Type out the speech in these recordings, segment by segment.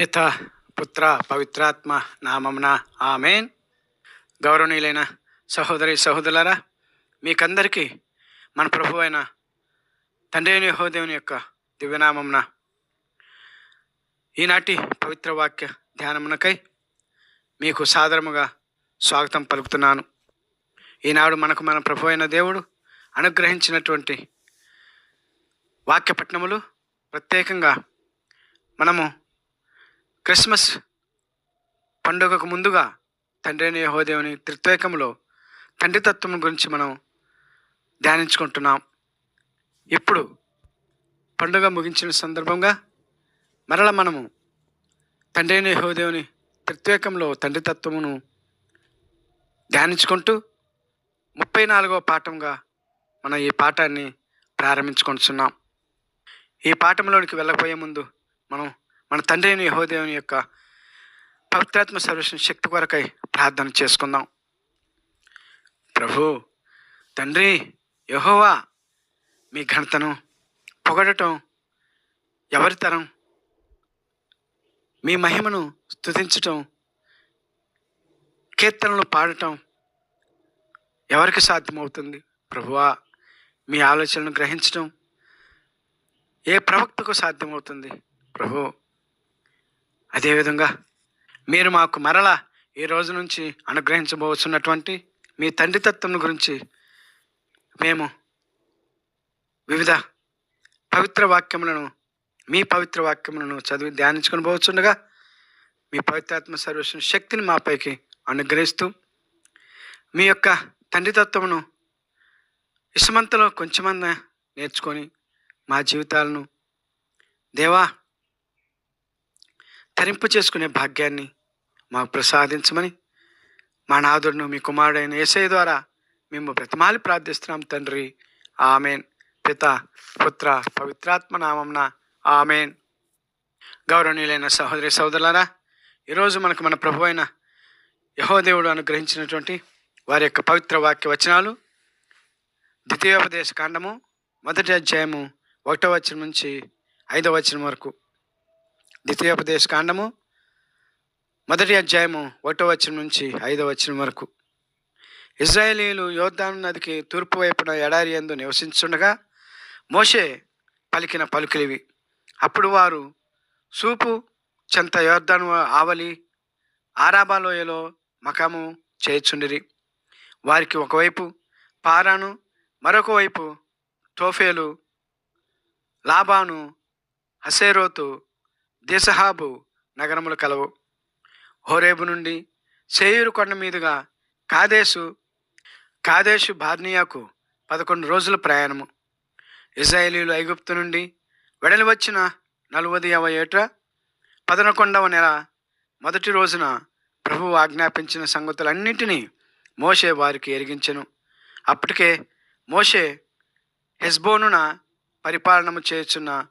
పిత పుత్ర పవిత్రాత్మ నామమున ఆమెన్. గౌరవనీయులైన సహోదరి సహోదరులరా మీకందరికీ మన ప్రభు అయిన తండ్రి అయిన యహోదేవుని యొక్క దివ్యనామమున ఈనాటి పవిత్ర వాక్య ధ్యానమునకై మీకు సాదరముగా స్వాగతం పలుకుతున్నాను. ఈనాడు మనకు మన ప్రభు అయిన దేవుడు అనుగ్రహించినటువంటి వాక్యపట్నములు ప్రత్యేకంగా మనము క్రిస్మస్ పండుగకు ముందుగా తండ్రి అయిన యెహోవాదేవుని త్రిత్వేకములో తండ్రి తత్వం గురించి మనం ధ్యానించుకుంటున్నాం. ఇప్పుడు పండుగ ముగించిన సందర్భంగా మరల మనము తండ్రి అయిన యెహోవాదేవుని త్రిత్వేకంలో తండ్రి తత్వమును ధ్యానించుకుంటూ ముప్పై నాలుగవ పాఠంగా మనం ఈ పాఠాన్ని ప్రారంభించుకుంటున్నాం. ఈ పాఠంలోనికి వెళ్ళకపోయే ముందు మనం మన తండ్రి అయిన యహోదేవుని యొక్క పవిత్రాత్మ సర్వేషన్ శక్తి కొరకై ప్రార్థన చేసుకుందాం. ప్రభు తండ్రి యహోవా మీ ఘనతను పొగడటం ఎవరి తరం? మీ మహిమను స్థుతించటం కీర్తనలు పాడటం ఎవరికి సాధ్యమవుతుంది? ప్రభువా మీ ఆలోచనను గ్రహించటం ఏ ప్రవక్తకు సాధ్యమవుతుంది? ప్రభు అదేవిధంగా మీరు మాకు మరల ఈ రోజు నుంచి అనుగ్రహించబోతున్నటువంటి మీ తండ్రి తత్వం గురించి మేము వివిధ పవిత్ర వాక్యములను మీ పవిత్ర వాక్యములను చదివి ధ్యానించుకొని పోవచ్చుండగా మీ పవిత్రాత్మ సర్వేశ్వర శక్తిని మాపైకి అనుగ్రహిస్తూ మీ యొక్క తండ్రి తత్వమును ఇసుమంతలో కొంచెమన్నా నేర్చుకొని మా జీవితాలను దేవా తరింపు చేసుకునే భాగ్యాన్ని మాకు ప్రసాదించమని మా నాదుడును మీ కుమారుడైన ఏసై ద్వారా మేము ప్రతిమాలి ప్రార్థిస్తున్నాం తండ్రి. ఆమెన్. పిత పుత్ర పవిత్రాత్మ నామంన ఆమెన్. గౌరవనీయులైన సహోదరి సహోదరులారా ఈరోజు మనకు మన ప్రభు అయిన యహోదేవుడు అనుగ్రహించినటువంటి వారి యొక్క పవిత్ర వాక్య వచనాలు ద్వితీయోపదేశ కాండము మొదటి అధ్యాయము ఒకటో వచనం నుంచి ఐదో వచనం వరకు. ద్వితీయోపదేశ కాండము మొదటి అధ్యాయము ఒకటో వచనం నుంచి ఐదో వచనం వరకు. ఇజ్రాయేలీలు యోర్దాను నదికి తూర్పు వైపున ఎడారి యందు నివసించుండగా మోషే పలికిన పలుకులివి. అప్పుడు వారు సూపు చెంత యోర్దాను ఆవలి ఆరాబాలోయలో మకాము చేయుచుండిరి. వారికి ఒకవైపు పారాను మరొక వైపు తోఫేలు లాబాను హసేరోతు దేశహాబు నగరములు కలవు. హోరేబు నుండి సేయూరు కొండ మీదుగా కాదేశు కాదేశు బార్నియాకు పదకొండు రోజుల ప్రయాణము. ఇజ్రాయేలీలు ఐగుప్తు నుండి వెడలి వచ్చిన నలువదియవ ఏట పదనకొండవ నెల మొదటి రోజున ప్రభువు ఆజ్ఞాపించిన సంగతులన్నింటినీ మోషే వారికి ఎరిగించెను. అప్పటికే మోషే హెస్బోనున పరిపాలనము చేస్తున్న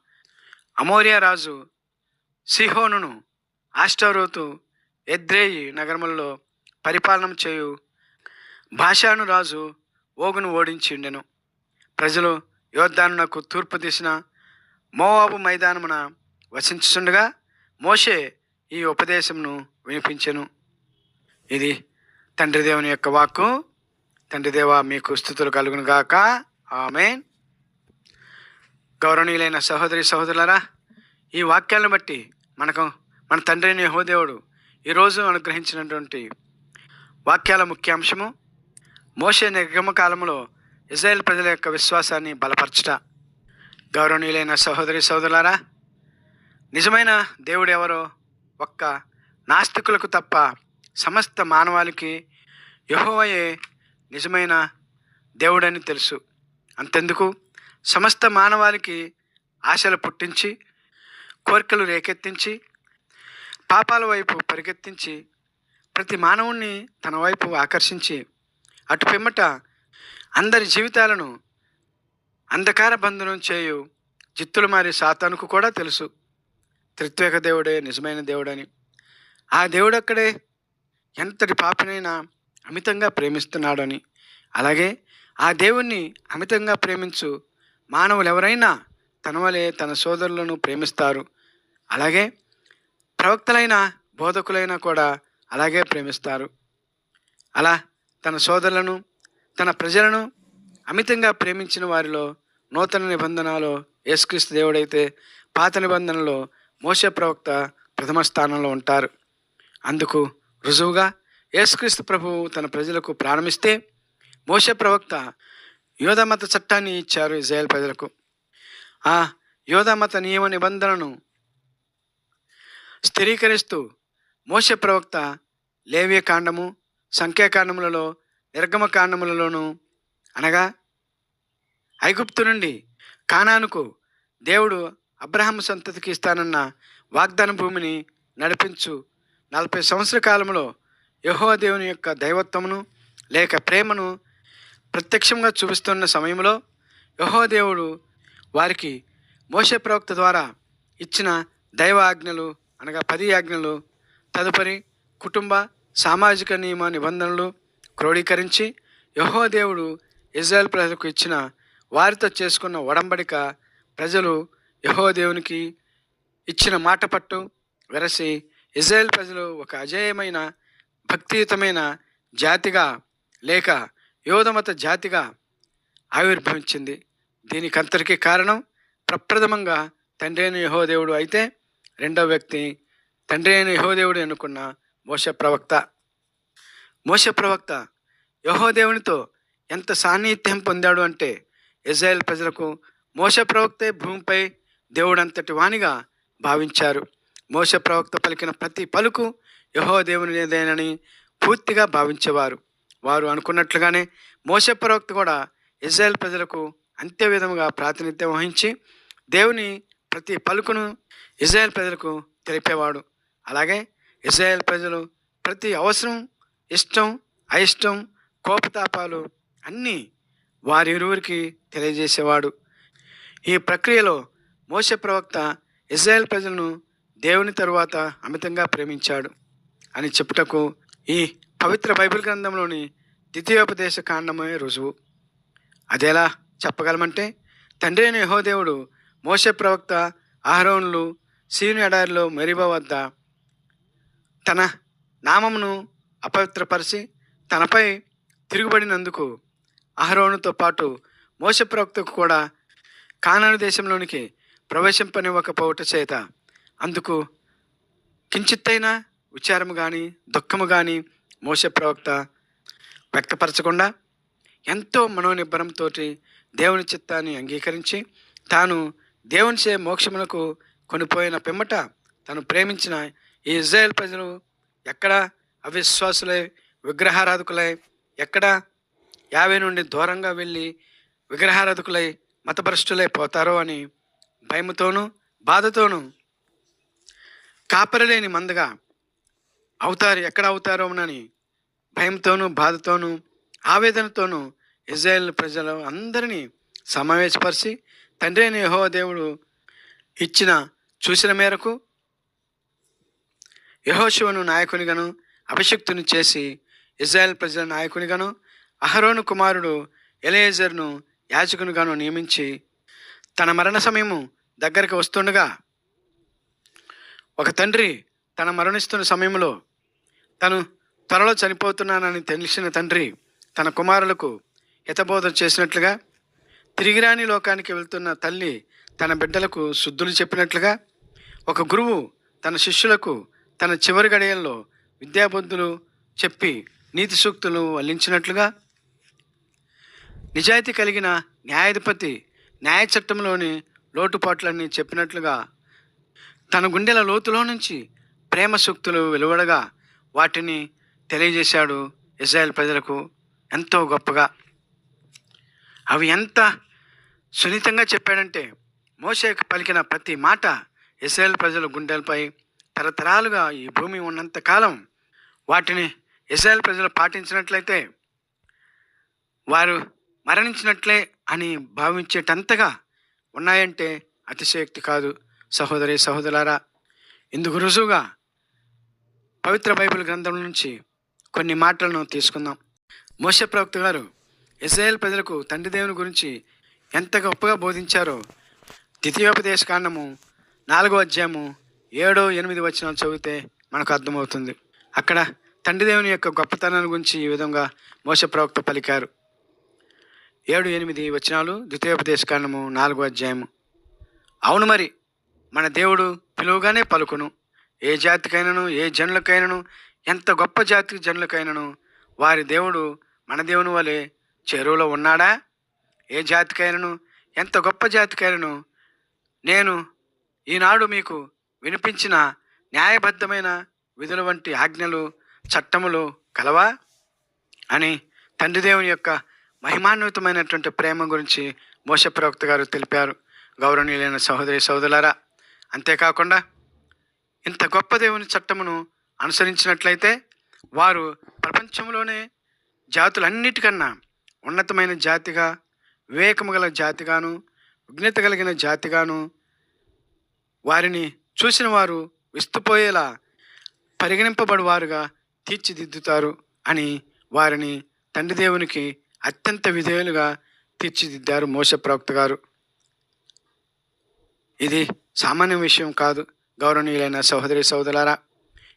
అమోరియా రాజు సిహోనును ఆస్టారోతు ఎద్రేయి నగరములలో పరిపాలన చేయు భాషాను రాజు ఓగును ఓడించిండెను ప్రజలు యోద్ధానునకు తూర్పు దిశన మోవాబు మైదానమున వసించుచుండగా మోషే ఈ ఉపదేశమును వినిపించెను. ఇది తండ్రి దేవుని యొక్క వాక్కు. తండ్రి దేవ మీకు స్థుతులు కలుగును గాక. ఆమె గౌరవనీయులైన సహోదరి సహోదరులరా ఈ వాక్యాలను బట్టి మనకు మన తండ్రి అయిన యహోదేవుడు ఈరోజు అనుగ్రహించినటువంటి వాక్యాల ముఖ్యాంశము మోషే నిర్గమ కాలంలో ఇజ్రాయెల్ ప్రజల యొక్క విశ్వాసాన్ని బలపరచుట. గౌరవనీయులైన సహోదరి సహోదరులారా నిజమైన దేవుడు ఎవరో ఒక్క నాస్తికులకు తప్ప సమస్త మానవాళికి యహోవయే నిజమైన దేవుడని తెలుసు. అంతెందుకు? సమస్త మానవాళికి ఆశలు పుట్టించి కోరికలు రేకెత్తించి పాపాల వైపు పరిగెత్తించి ప్రతి మానవుణ్ణి తన వైపు ఆకర్షించి అటు పిమ్మట అందరి జీవితాలను అంధకార బంధనం చేయు జిత్తులు మారి సాతానుకు కూడా తెలుసు. త్రిత్వేక దేవుడే నిజమైన దేవుడని. ఆ దేవుడక్కడే ఎంతటి పాపనైనా అమితంగా ప్రేమిస్తున్నాడని. అలాగే ఆ దేవుణ్ణి అమితంగా ప్రేమించు మానవులు ఎవరైనా తన వలె తన సోదరులను ప్రేమిస్తారు. అలాగే ప్రవక్తలైన బోధకులైన కూడా అలాగే ప్రేమిస్తారు. అలా తన సోదరులను తన ప్రజలను అమితంగా ప్రేమించిన వారిలో నూతన నిబంధనలో యేసుక్రీస్తు దేవుడైతే పాత నిబంధనలో మోస ప్రవక్త ప్రథమ స్థానంలో ఉంటారు. అందుకు రుజువుగా యేసుక్రీస్తు ప్రభువు తన ప్రజలకు ప్రారంభిస్తే మోస ప్రవక్త యోధమత చట్టాన్ని ఇచ్చారు ఇజ్రాయెల్ ప్రజలకు. ఆ యోధమత నియమ నిబంధనను స్థిరీకరిస్తూ మోస ప్రవక్త లేవ్యకాండము సంఖ్యాకాండములలో నిర్గమకాండములలోను అనగా ఐగుప్తు నుండి కానానుకు దేవుడు అబ్రహాం సంతతికి ఇస్తానన్న వాగ్దాన భూమిని నడిపించు నలభై సంవత్సర కాలంలో యెహోవా దేవుని యొక్క దైవత్వమును లేక ప్రేమను ప్రత్యక్షంగా చూపిస్తున్న సమయంలో యెహోవా దేవుడు వారికి మోసే ప్రవక్త ద్వారా ఇచ్చిన దైవ ఆజ్ఞలు అనగా పది ఆజ్ఞలు తదుపరి కుటుంబ సామాజిక నియమ నిబంధనలు క్రోడీకరించి యహోదేవుడు దేవుడు ఇజ్రాయెల్ ప్రజలకు ఇచ్చిన వారితో చేసుకున్న ఒడంబడిక ప్రజలు యహోదేవునికి దేవునికి ఇచ్చిన మాట పట్టు వెరసి ఇజ్రాయెల్ ప్రజలు ఒక అజేయమైన భక్తియుతమైన జాతిగా లేక యోధమత జాతిగా ఆవిర్భవించింది. దీనికంతటికీ కారణం ప్రప్రథమంగా తండ్రి అయిన యహోదేవుడు అయితే రెండవ వ్యక్తి తండ్రి అయిన యహోదేవుడు అనుకున్న మోస ప్రవక్త. మోస ప్రవక్త యహోదేవునితో ఎంత సాన్నిహిత్యం పొందాడు అంటే ఇజ్రాయెల్ ప్రజలకు మోస ప్రవక్తే భూమిపై దేవుడంతటి వానిగా భావించారు. మోస ప్రవక్త పలికిన ప్రతి పలుకు యహోదేవునిదేనని పూర్తిగా భావించేవారు. వారు అనుకున్నట్లుగానే మోస ప్రవక్త కూడా ఇజ్రాయెల్ ప్రజలకు అంతే విధముగా ప్రాతినిధ్యం వహించి దేవుని ప్రతి పలుకును ఇజ్రాయెల్ ప్రజలకు తెలిపేవాడు. అలాగే ఇజ్రాయెల్ ప్రజలు ప్రతి అవసరం ఇష్టం అయిష్టం కోపతాపాలు అన్నీ వారిరువురికి తెలియజేసేవాడు. ఈ ప్రక్రియలో మోస ప్రవక్త ఇజ్రాయెల్ ప్రజలను దేవుని తరువాత అమితంగా ప్రేమించాడు అని చెప్పుటకు ఈ పవిత్ర బైబిల్ గ్రంథంలోని ద్వితీయోపదేశ కాండమే రుజువు. అదేలా చెప్పగలమంటే తండ్రి అయిన యహోదేవుడు మోసే ప్రవక్త ఆహరోన్లు సీను ఎడారిలో మెరిబా వద్ద తన నామమును అపవిత్రపరిచి తనపై తిరుగుబడినందుకు అహరోనుతో పాటు మోస ప్రవక్తకు కూడా కానాను దేశంలోనికి ప్రవేశింపనివ్వకపోవట చేత అందుకు కించిత్తైనా విచారము కానీ దుఃఖము కానీ మోస ప్రవక్త వ్యక్తపరచకుండా ఎంతో మనోనిబ్బరంతో దేవుని చిత్తాన్ని అంగీకరించి తాను దేవునిచే మోక్షమునకు కొనిపోయిన పిమ్మట తను ప్రేమించిన ఈ ఇజ్రాయెల్ ప్రజలు ఎక్కడ అవిశ్వాసులై విగ్రహారాధకులై ఎక్కడ యాభై నుండి దూరంగా వెళ్ళి విగ్రహారాధకులై మతభ్రష్టులై పోతారో అని భయముతోనూ బాధతోనూ కాపరలేని మందగా అవుతారు ఎక్కడ అవుతారో అని భయంతోనూ బాధతోనూ ఆవేదనతోనూ ఇజ్రాయేల్ ప్రజలు అందరినీ సమావేశపరిచి తండ్రి అయిన దేవుడు ఇచ్చిన చూసిన మేరకు యహోశివను నాయకునిగాను అభిషక్తుని చేసి ఇజ్రాయెల్ ప్రజల నాయకునిగాను అహరోను కుమారుడు ఎలేజర్ను యాజకునిగాను నియమించి తన మరణ సమయము దగ్గరికి వస్తుండగా ఒక తండ్రి తన మరణిస్తున్న సమయంలో తను త్వరలో చనిపోతున్నానని తెలిసిన తండ్రి తన కుమారులకు హితబోధన చేసినట్లుగా తిరిగిరాని లోకానికి వెళ్తున్న తల్లి తన బిడ్డలకు శుద్ధులు చెప్పినట్లుగా ఒక గురువు తన శిష్యులకు తన చివరి గడియల్లో విద్యాబుద్ధులు చెప్పి నీతి సూక్తులు వల్లించినట్లుగా నిజాయితీ కలిగిన న్యాయాధిపతి న్యాయ చట్టంలోని లోటుపాట్లన్నీ చెప్పినట్లుగా తన గుండెల లోతులో నుంచి ప్రేమ సూక్తులు వెలువడగా వాటిని తెలియజేశాడు ఇజ్రాయెల్ ప్రజలకు ఎంతో గొప్పగా. అవి ఎంత సున్నితంగా చెప్పాడంటే మోసే పలికిన ప్రతి మాట ఇస్రాయేల్ ప్రజల గుండెలపై తరతరాలుగా ఈ భూమి ఉన్నంత కాలం వాటిని ఇస్రాయేల్ ప్రజలు పాటించినట్లయితే వారు మరణించినట్లే అని భావించేటంతగా ఉన్నాయంటే అతిశయోక్తి కాదు. సహోదరి సహోదరారా ఇందుకు రుజువుగా పవిత్ర బైబిల్ గ్రంథం నుంచి కొన్ని మాటలను తీసుకుందాం. మోస ప్రవక్త గారు ఇజ్రాయేల్ ప్రజలకు తండ్రి దేవుని గురించి ఎంత గొప్పగా బోధించారో ద్వితీయోపదేశ కాండము నాలుగో అధ్యాయము ఏడో ఎనిమిది వచనాలు చదివితే మనకు అర్థమవుతుంది. అక్కడ తండ్రి దేవుని యొక్క గొప్పతనాన్ని గురించి ఈ విధంగా మోస ప్రవక్త పలికారు. ఏడు ఎనిమిది వచనాలు ద్వితీయోపదేశ కాండము నాలుగో అధ్యాయము. అవును మరి మన దేవుడు పిలువగానే పలుకును. ఏ జాతికైనను ఏ జనులకైనను ఎంత గొప్ప జాతి జనులకైనను వారి దేవుడు మన దేవుని వలె చెరువులో ఉన్నాడా? ఏ జాతికైనను? ఎంత గొప్ప జాతికైనను? నేను ఈనాడు మీకు వినిపించిన న్యాయబద్ధమైన విధుల వంటి ఆజ్ఞలు చట్టములు కలవా? అని తండ్రి దేవుని యొక్క మహిమాన్వితమైనటువంటి ప్రేమ గురించి మోస ప్రవక్త గారు తెలిపారు. గౌరవనీయులైన సహోదరి సహోదరులారా అంతేకాకుండా ఇంత గొప్ప దేవుని చట్టమును అనుసరించినట్లయితే వారు ప్రపంచంలోనే జాతులన్నిటికన్నా ఉన్నతమైన జాతిగా వివేకము గల జాతిగాను విఘ్నత కలిగిన జాతిగాను వారిని చూసిన వారు విస్తుపోయేలా పరిగణింపబడివారుగా తీర్చిదిద్దుతారు అని వారిని తండ్రి దేవునికి అత్యంత విధేయులుగా తీర్చిదిద్దారు మోస ప్రవక్త గారు. ఇది సామాన్య విషయం కాదు గౌరవనీయులైన సహోదరి సహోదరులారా.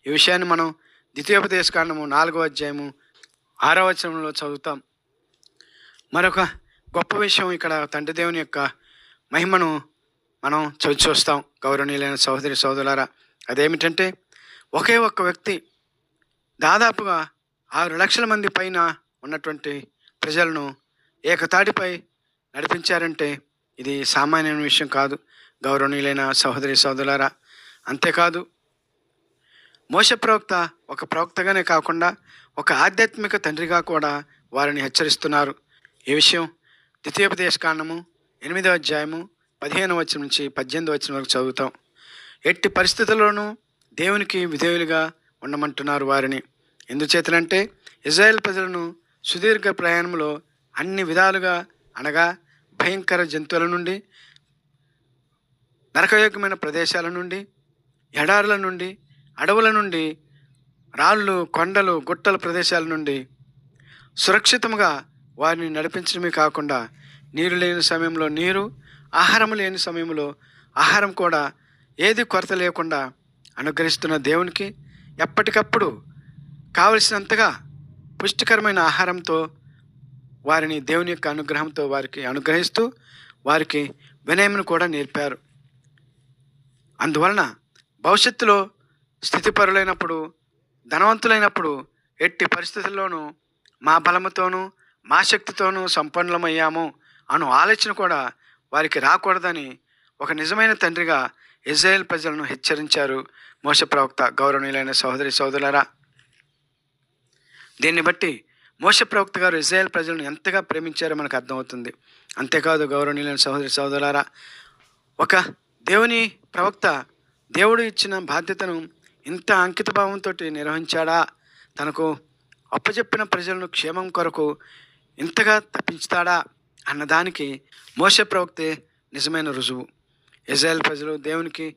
ఈ విషయాన్ని మనం ద్వితీయోపదేశ కాండము నాలుగో అధ్యాయము ఆరో వచనంలో చదువుతాం. మరొక గొప్ప విషయం ఇక్కడ తండ్రి దేవుని యొక్క మహిమను మనం చవి చూస్తాం. గౌరవనీయులైన సహోదరి సోదరులారా అదేమిటంటే ఒకే ఒక్క వ్యక్తి దాదాపుగా ఆరు లక్షల మంది పైన ఉన్నటువంటి ప్రజలను ఏకతాటిపై నడిపించారంటే ఇది సామాన్యమైన విషయం కాదు. గౌరవనీయులైన సహోదరి సోదరులారా అంతేకాదు మోస ప్రవక్త ఒక ప్రవక్తగానే కాకుండా ఒక ఆధ్యాత్మిక తండ్రిగా కూడా వారిని హెచ్చరిస్తున్నారు. ఈ విషయం? ద్వితీయోపదేశ కాండము ఎనిమిదో అధ్యాయము పదిహేను వచ్చిన నుంచి పద్దెనిమిది వచ్చిన వరకు చదువుతాం. ఎట్టి పరిస్థితుల్లోనూ దేవునికి విధేయులుగా ఉండమంటున్నారు వారిని. ఎందుచేతనంటే ఇజ్రాయెల్ ప్రజలను సుదీర్ఘ ప్రయాణంలో అన్ని విధాలుగా అనగా భయంకర జంతువుల నుండి నరకయోగ్యమైన ప్రదేశాల నుండి ఎడారుల నుండి అడవుల నుండి రాళ్ళు కొండలు గుట్టల ప్రదేశాల నుండి సురక్షితంగా వారిని నడిపించడమే కాకుండా నీరు లేని సమయంలో నీరు ఆహారం లేని సమయంలో ఆహారం కూడా ఏది కొరత లేకుండా అనుగ్రహిస్తున్న దేవునికి ఎప్పటికప్పుడు కావలసినంతగా పుష్టికరమైన ఆహారంతో వారిని దేవుని యొక్క అనుగ్రహంతో వారికి అనుగ్రహిస్తూ వారికి వినయమును కూడా నేర్పారు. అందువలన భవిష్యత్తులో స్థితిపరులైనప్పుడు ధనవంతులైనప్పుడు ఎట్టి పరిస్థితుల్లోనూ మా బలముతోనూ మా శక్తితోనూ సంపన్నులమయ్యాము అను ఆలోచన కూడా వారికి రాకూడదని ఒక నిజమైన తండ్రిగా ఇజ్రాయెల్ ప్రజలను హెచ్చరించారు మోస ప్రవక్త. గౌరవనీయులైన సహోదరి సోదరులరా దీన్ని బట్టి మోస ప్రవక్త గారు ఇజ్రాయెల్ ప్రజలను ఎంతగా ప్రేమించారో మనకు అర్థమవుతుంది. అంతేకాదు గౌరవనీయులైన సహోదరి సహోదరులారా ఒక దేవుని ప్రవక్త దేవుడు ఇచ్చిన బాధ్యతను ఇంత అంకిత భావంతో నిర్వహించాడా? తనకు అప్పచెప్పిన ప్రజలను క్షేమం కొరకు ఇంతగా తప్పించుతాడా అన్నదానికి మోస ప్రవక్తే నిజమైన రుజువు. ఇజ్రాయెల్ ప్రజలు దేవునికి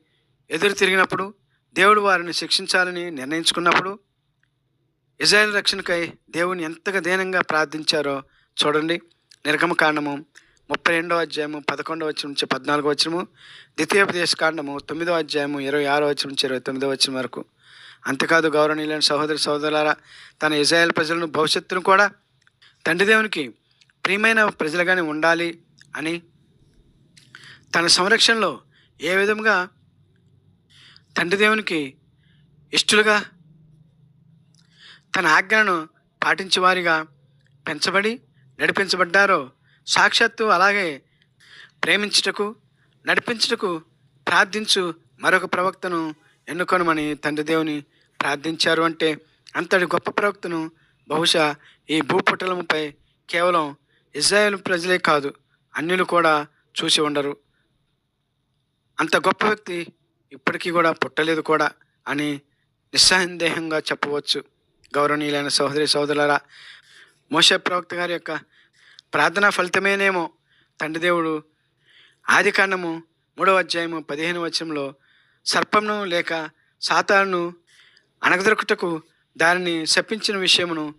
ఎదురు తిరిగినప్పుడు దేవుడు వారిని శిక్షించాలని నిర్ణయించుకున్నప్పుడు ఇజ్రాయెల్ రక్షణకై దేవుని ఎంతగా దీనంగా ప్రార్థించారో చూడండి. నిర్గమకాండము ముప్పై రెండవ అధ్యాయము పదకొండవ వచ్చిన నుంచి పద్నాలుగో వచ్చము ద్వితీయోపదేశ కాండము తొమ్మిదో అధ్యాయము ఇరవై ఆరో వచ్చిన నుంచి ఇరవై తొమ్మిదో వచ్చిన వరకు. అంతేకాదు గౌరవనీయులైన సహోదరి సహోదరులారా తన ఇజ్రాయెల్ ప్రజలను భవిష్యత్తును కూడా తండ్రి దేవునికి ప్రియమైన ప్రజలుగానే ఉండాలి అని తన సంరక్షణలో ఏ విధంగా తండ్రి దేవునికి ఇష్టలుగా తన ఆజ్ఞలను పాటించే వారిగా పెంచబడి నడిపించబడ్డారో సాక్షాత్తు అలాగే ప్రేమించుటకు నడిపించుటకు ప్రార్థించు మరొక ప్రవక్తను ఎన్నుకొనమని తండ్రి దేవుని ప్రార్థించారు అంటే అంతటి గొప్ప ప్రవక్తను బహుశా ఈ భూపటలముపై కేవలం ఇజ్రాయేల్ ప్రజలే కాదు అన్యులు కూడా చూసి ఉండరు. అంత గొప్ప వ్యక్తి ఇప్పటికీ కూడా పుట్టలేదు కూడా అని నిస్సందేహంగా చెప్పవచ్చు. గౌరవనీయులైన సహోదరి సోదరులరా మోసే ప్రవక్త గారి యొక్క ప్రార్థనా ఫలితమేనేమో తండ్రి దేవుడు ఆది కాండము మూడవ అధ్యాయము పదిహేను వచనంలో సర్పంను లేక సాతాను అణగదొరుకుటకు దానిని శపించిన విషయమును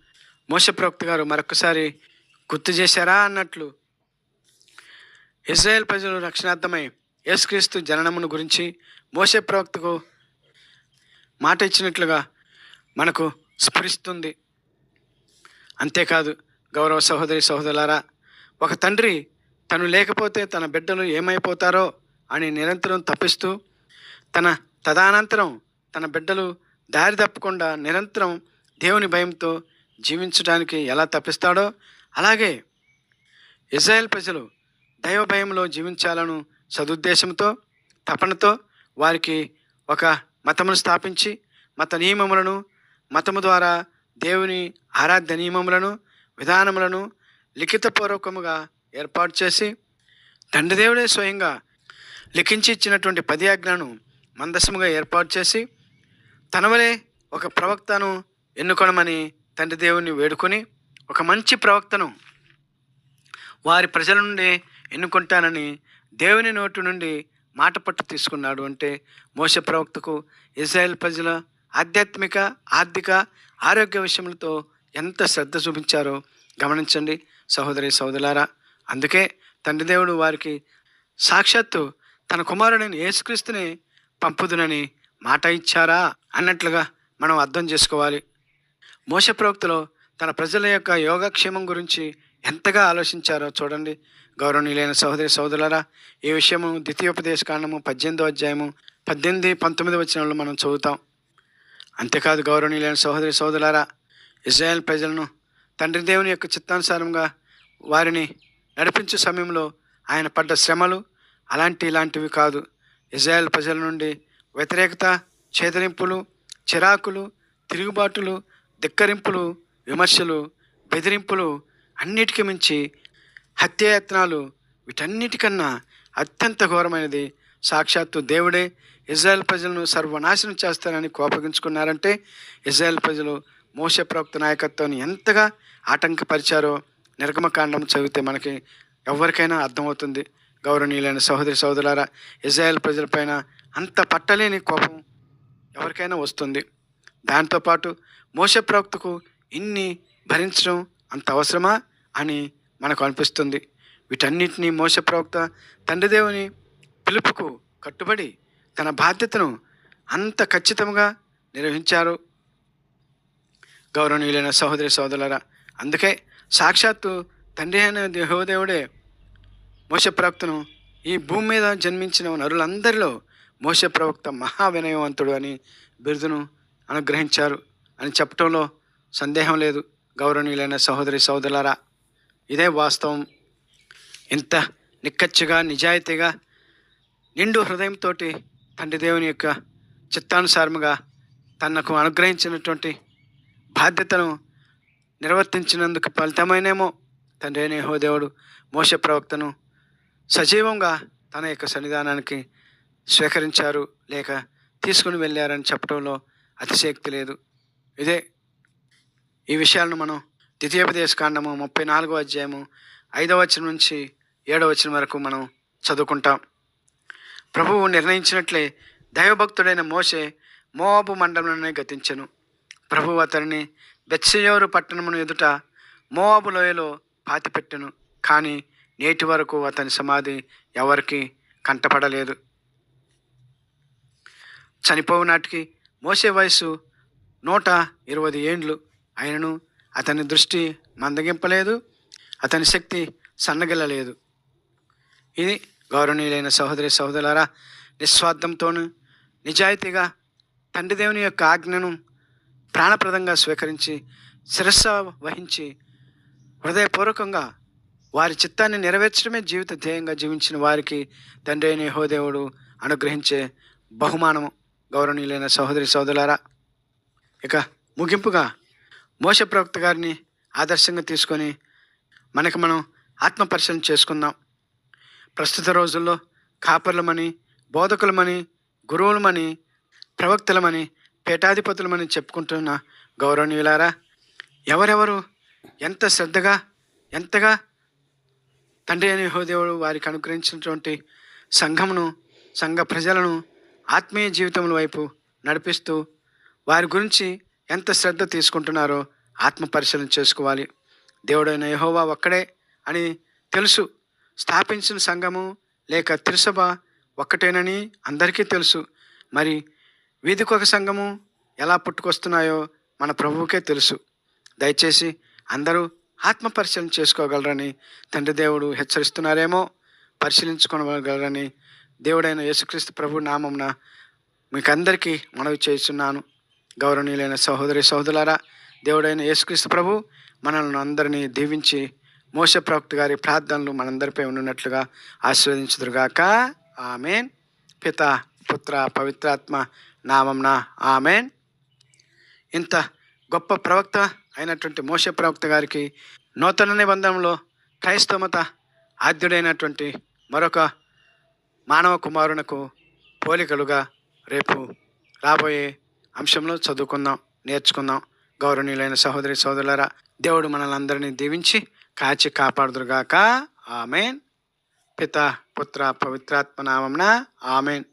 మోసప్రవక్త గారు మరొకసారి గుర్తు చేశారా అన్నట్లు ఇజ్రాయెల్ ప్రజలు రక్షణార్థమై యేసుక్రీస్తు జననమును గురించి మోసే ప్రవక్తకు మాట ఇచ్చినట్లుగా మనకు స్ఫురిస్తుంది. అంతేకాదు గౌరవ సహోదరి సహోదరులారా ఒక తండ్రి తను లేకపోతే తన బిడ్డలు ఏమైపోతారో అని నిరంతరం తప్పిస్తూ తన తదానంతరం తన బిడ్డలు దారి తప్పకుండా నిరంతరం దేవుని భయంతో జీవించడానికి ఎలా తప్పిస్తాడో అలాగే ఇజ్రాయెల్ ప్రజలు దైవ భయంలో జీవించాలను సదుద్దేశంతో తపనతో వారికి ఒక మతమును స్థాపించి మత నియమములను మతము ద్వారా దేవుని ఆరాధ్య నియమములను విధానములను లిఖితపూర్వకముగా ఏర్పాటు చేసి దండదేవుడే స్వయంగా లిఖించి ఇచ్చినటువంటి పది ఆజ్ఞను మందసముగా ఏర్పాటు చేసి తనవలే ఒక ప్రవక్తను ఎన్నుకోవడమని తండ్రి దేవుని వేడుకొని ఒక మంచి ప్రవక్తను వారి ప్రజల నుండి ఎన్నుకుంటానని దేవుని నోటి నుండి మాట పట్టు తీసుకున్నాడు అంటే మోస ప్రవక్తకు ఇజ్రాయెల్ ప్రజల ఆధ్యాత్మిక ఆర్థిక ఆరోగ్య విషయములతో ఎంత శ్రద్ధ చూపించారో గమనించండి. సహోదరి సహోదరులారా అందుకే తండ్రి దేవుడు వారికి సాక్షాత్తు తన కుమారుడైన యేసుక్రీస్తుని పంపుదునని మాట ఇచ్చారా అన్నట్లుగా మనం అర్థం చేసుకోవాలి. మోస ప్రవక్తలో తన ప్రజల యొక్క యోగక్షేమం గురించి ఎంతగా ఆలోచించారో చూడండి. గౌరవనీయులైన సహోదరి సోదరులరా ఈ విషయము ద్వితీయోపదేశ కాండము పద్దెనిమిదో అధ్యాయము పద్దెనిమిది పంతొమ్మిది వచ్చిన మనం చదువుతాం. అంతేకాదు గౌరవనీయులైన సహోదరి సహోదరులారా ఇజ్రాయెల్ ప్రజలను తండ్రి దేవుని యొక్క చిత్తానుసారంగా వారిని నడిపించే సమయంలో ఆయన పడ్డ శ్రమలు అలాంటి ఇలాంటివి కాదు. ఇజ్రాయెల్ ప్రజల నుండి వ్యతిరేకత చేదరింపులు చిరాకులు తిరుగుబాటులు ధిక్కరింపులు విమర్శలు బెదిరింపులు అన్నిటికీ మించి హత్యాయత్నాలు వీటన్నిటికన్నా అత్యంత ఘోరమైనది. సాక్షాత్తు దేవుడే ఇజ్రాయెల్ ప్రజలను సర్వనాశనం చేస్తానని కోపగించుకున్నారంటే ఇజ్రాయెల్ ప్రజలు మోస ప్రవక్త నాయకత్వాన్ని ఎంతగా ఆటంకపరిచారో నిర్గమకాండం చదివితే మనకి ఎవరికైనా అర్థమవుతుంది. గౌరవనీయులైన సహోదరి సహోదరులారా ఇజ్రాయెల్ ప్రజలపైన అంత పట్టలేని కోపం ఎవరికైనా వస్తుంది. దాంతోపాటు మోస ప్రవక్తకు ఇన్ని భరించడం అంత అవసరమా అని మనకు అనిపిస్తుంది. వీటన్నిటినీ మోస ప్రవక్త తండ్రి దేవుని పిలుపుకు కట్టుబడి తన బాధ్యతను అంత ఖచ్చితంగా నిర్వహించారు. గౌరవనీయులైన సహోదరి సహోదరులరా అందుకే సాక్షాత్తు తండ్రి అయిన దేహోదేవుడే మోస ప్రవక్తను ఈ భూమి మీద జన్మించిన నరులందరిలో మోస ప్రవక్త మహా వినయవంతుడు అని బిరుదును అనుగ్రహించారు అని చెప్పటంలో సందేహం లేదు. గౌరవనీయులైన సహోదరి సహోదరులారా ఇదే వాస్తవం. ఇంత నిక్కచ్చిగా నిజాయితీగా నిండు హృదయంతో తండ్రి దేవుని యొక్క చిత్తానుసారముగా తనకు అనుగ్రహించినటువంటి బాధ్యతను నిర్వర్తించినందుకు ఫలితమైనేమో తండ్రి అయిన యహోదేవుడు మోస ప్రవక్తను సజీవంగా తన యొక్క సన్నిధానానికి స్వీకరించారు లేక తీసుకుని వెళ్ళారని చెప్పడంలో అతిశక్తి లేదు. ఇదే ఈ విషయాలను మనం ద్వితీయోపదేశ కాండము ముప్పై నాలుగో అధ్యాయము ఐదవ వచనం నుంచి ఏడవ వచనం వరకు మనం చదువుకుంటాం. ప్రభువు నిర్ణయించినట్లే దైవభక్తుడైన మోసే మోవాబు మండలంలోనే గతించెను. ప్రభువు అతనిని బెత్సయోరు పట్టణమును ఎదుట మోవాబు లోయలో పాతిపెట్టెను. కానీ నేటి వరకు అతని సమాధి ఎవరికీ కంటపడలేదు. చనిపోవు నాటికి మోసే వయసు నూట ఇరవై ఏండ్లు. అయినను అతని దృష్టి మందగింపలేదు అతని శక్తి సన్నగిల్లలేదు. ఇది గౌరవనీయులైన సహోదరి సహోదరులారా నిస్వార్థంతోనూ నిజాయితీగా తండ్రి దేవుని యొక్క ఆజ్ఞను ప్రాణప్రదంగా స్వీకరించి శిరస్స వహించి హృదయపూర్వకంగా వారి చిత్తాన్ని నెరవేర్చడమే జీవిత ధ్యేయంగా జీవించిన వారికి తండ్రి అయిన యహోదేవుడు అనుగ్రహించే బహుమానము. గౌరవనీయులైన సహోదరి సోదరులారా ఇక ముగింపుగా మోస ప్రవక్త గారిని ఆదర్శంగా తీసుకొని మనకు మనం ఆత్మపరిశీలన చేసుకుందాం. ప్రస్తుత రోజుల్లో కాపర్లమని బోధకులమని గురువులమని ప్రవక్తలమని పీఠాధిపతులమని చెప్పుకుంటున్న గౌరవనీయులారా ఎవరెవరు ఎంత శ్రద్ధగా ఎంతగా తండ్రి అని హోదేవుడు వారికి అనుగ్రహించినటువంటి సంఘమును సంఘ ప్రజలను ఆత్మీయ జీవితముల వైపు నడిపిస్తూ వారి గురించి ఎంత శ్రద్ధ తీసుకుంటున్నారో ఆత్మ పరిశీలన చేసుకోవాలి. దేవుడైన యహోవా ఒక్కడే అని తెలుసు. స్థాపించిన సంఘము లేక తిరుసభ ఒక్కటేనని అందరికీ తెలుసు. మరి వీధికొక సంఘము ఎలా పుట్టుకొస్తున్నాయో మన ప్రభువుకే తెలుసు. దయచేసి అందరూ ఆత్మ పరిశీలన చేసుకోగలరని తండ్రి దేవుడు హెచ్చరిస్తున్నారేమో పరిశీలించుకోగలరని దేవుడైన యేసుక్రీస్తు ప్రభు నామంన మీకందరికీ మనవి చేస్తున్నాను. గౌరవనీయులైన సహోదరి సహోదరులారా దేవుడైన యేసుక్రీస్తు ప్రభు మనల్ని అందరినీ దీవించి మోస ప్రవక్త గారి ప్రార్థనలు మనందరిపై ఉన్నట్లుగా ఆశీర్వదించుదురుగాక. ఆమెన్. పిత పుత్ర పవిత్రాత్మ నామంన ఆమెన్. ఇంత గొప్ప ప్రవక్త అయినటువంటి మోస ప్రవక్త గారికి నూతన నిబంధనలో క్రైస్తవమత ఆద్యుడైనటువంటి మరొక మానవ కుమారునకు పోలికలుగా రేపు రాబోయే అంశంలో చదువుకుందాం నేర్చుకుందాం. గౌరవనీయులైన సహోదరి సోదరులరా దేవుడు మనల్ని దీవించి కాచి కాపాడుదురుగాక. ఆమెన్. పిత పుత్ర పవిత్రాత్మ నామంన ఆమెన్.